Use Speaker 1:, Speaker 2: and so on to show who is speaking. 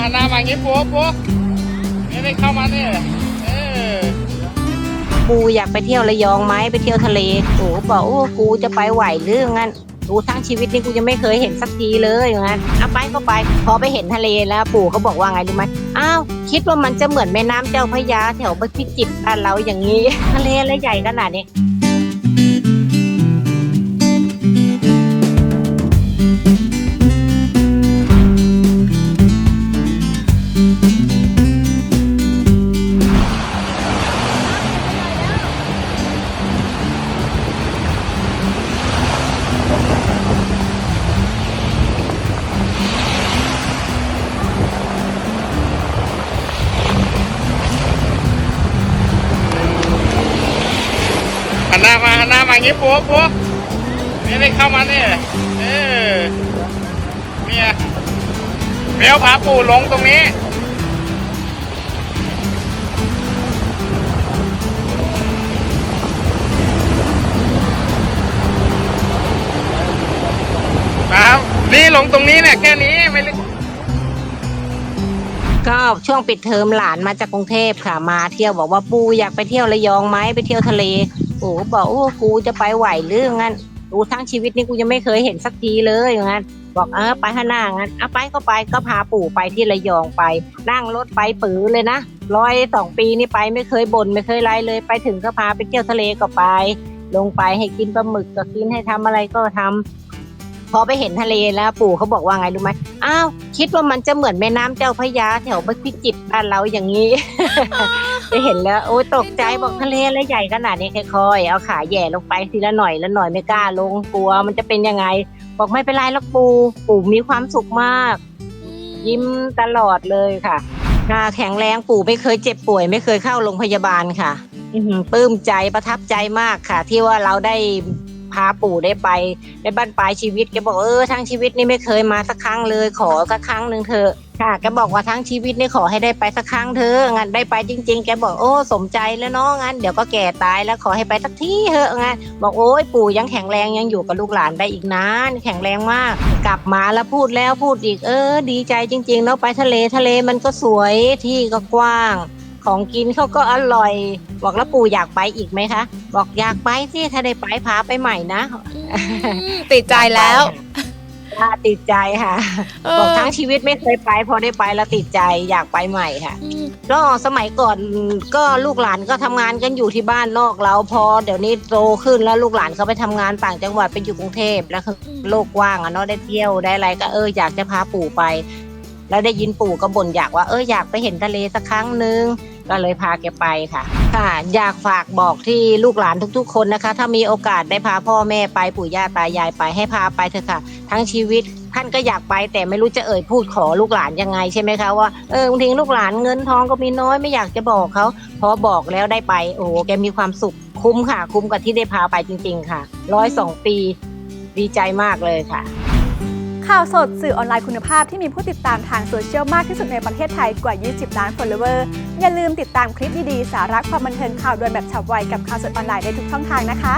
Speaker 1: หาหนามอย่างนี้ปูปูนี่ได้เข้ามาเนี่ยเออ
Speaker 2: ปูอยากไปเที่ยวระยองไหมไปเที่ยวทะเลปูบอกโอ้กูจะไปไหวหรืองั้นกูทั้งชีวิตนี่กูยังไม่เคยเห็นสักทีเลยงั้นเอาไปก็ไป พอไปเห็นทะเลแล้วปู่เขาบอกว่าไงรู้ไหมอ้าวคิดว่ามันจะเหมือนแม่น้ำเจ้าพระยาแถวพิจิตรบ้านเราอย่างนี้ ทะเลอะไรใหญ่ขนาดนี้
Speaker 1: หันหน้ามาหันหน้ามางี้ปูปูนี่ได้เข้ามาเนี่ยเออเนี่ย เดี๋ยวพาปู่ลงตรงนี้ ครับ นี่ลงตรงนี้เนี่ยแค่นี้ไม่ลึก
Speaker 2: ก็ช่วงปิดเทอมหลานมาจากกรุงเทพค่ะ มาเที่ยวบอกว่าปูอยากไปเที่ยวระยองไหมไปเที่ยวทะเล ปูบอกโอ้กูจะไปไหวหรืองั้น กูทั้งชีวิตนี่กูยังไม่เคยเห็นสักทีเลยอย่างนั้นบอกเออไปข้างหน้างั้นเอาไปก็ไปก็พาปู่ไปที่ระยองไป นั่งรถไปปือเลยนะร้อยสองปีนี่ไปไม่เคยบ่นไม่เคยไรเลย ไปถึงก็พาไปเที่ยวทะเลก็ไป ลงไปให้กินปลาหมึกก็กินให้ทำอะไรก็ทำ พอไปเห็นทะเลแล้วปู่เขาบอกว่าไงรู้ไหมอ้าวคิดว่ามันจะเหมือนแม่น้ำเจ้าพระยาแถวพิจิตรบ้านเราอย่างนี้ไปเห็นแล้วโอ้ยตกใจบอกทะเลอะไรใหญ่ขนาดนี้ค่อยๆเอาขาแหย่ลงไปทีละหน่อยละหน่อยไม่กล้าลงกลัว มันจะเป็นยังไง บอกไม่เป็นไรหรอกปู่ปู่มีความสุขมาก ยิ้มตลอดเลยค่ะค่ะแข็งแรงปู่ไม่เคยเจ็บป่วย ไม่เคยเข้าโรงพยาบาลค่ะอือหือปลื้มใจประทับใจมากค่ะ ที่ว่าเราได้ พาปู่ได้ไปในบ้านปลายชีวิตแกบอกเออทั้งชีวิตนี่ไม่เคยมาสักครั้งเลย ขอสักครั้งหนึ่งเถอะค่ะแกบอกว่าทั้งชีวิตนี่ขอให้ได้ไปสักครั้งเถอะงั้นได้ไปจริง ๆ แกบอกโอ้สมใจแล้วเนาะงั้นเดี๋ยวก็แก่ตายแล้วขอให้ไปสักที่เถอะงั้นบอกโอ้ยปู่ยังแข็งแรงยังอยู่กับลูกหลานได้อีกนานแข็งแรงมาก กลับมาแล้วพูดแล้วพูดอีกเออ ดีใจจริงๆเนาะไปทะเลทะเลมันก็สวยที่ก็กว้าง ของกินเขาก็อร่อย บอกแล้วปู่อยากไปอีกไหมคะ บอกอยากไปสิถ้าได้ไปพาไปใหม่นะ
Speaker 3: ติดใจแล้ว
Speaker 2: ค่ะติดใจค่ะ
Speaker 3: เอ
Speaker 2: บอก
Speaker 3: อ
Speaker 2: ทั้งชีวิตไม่เคยไปพอได้ไปแล้วติดใจอยากไปใหม่ค่ะ
Speaker 3: อืม
Speaker 2: ก็สมัยก่อนก็ลูกหลานก็ทำงานกันอยู่ที่บ้านนอกเราพอเดี๋ยวนี้โตขึ้นแล้วลูกหลานเขาไปทำงานต่างจังหวัดไปอยู่กรุงเทพแล้วคือโลกกว้างอะเนาะได้เที่ยวได้อะไรก็เอออยากจะพาปู่ไป แล้วได้ยินปู่ก็บ่นอยากว่าเอออยากไปเห็นทะเลสักครั้งหนึ่ง ก็เลยพาแกไปค่ะ ค่ะ อยากฝากบอกที่ลูกหลานทุกๆ คนนะคะ ถ้ามีโอกาสได้พาพ่อแม่ไปปู่ย่าตายายไปให้พาไปเถอะค่ะ ทั้งชีวิตท่านก็อยากไปแต่ไม่รู้จะเอ่ยพูดขอลูกหลานยังไงใช่ไหมคะว่าเออบางทีลูกหลานเงินทองก็มีน้อยไม่อยากจะบอกเขาพอบอกแล้วได้ไป โอ้โหแกมีความสุขคุ้มค่ะ คุ้มกับที่ได้พาไปจริง ๆ ค่ะร้อยสองปี ดีใจมากเลยค่ะ
Speaker 3: ข่าวสดสื่อออนไลน์คุณภาพที่มีผู้ติดตามทางโซเชียลมากที่สุดในประเทศไทยกว่า 20 ล้าน follower อย่าลืมติดตามคลิปดีๆ สาระความบันเทิงข่าวด่วนแบบฉับไวกับข่าวสดออนไลน์ได้ทุกช่องทางนะคะ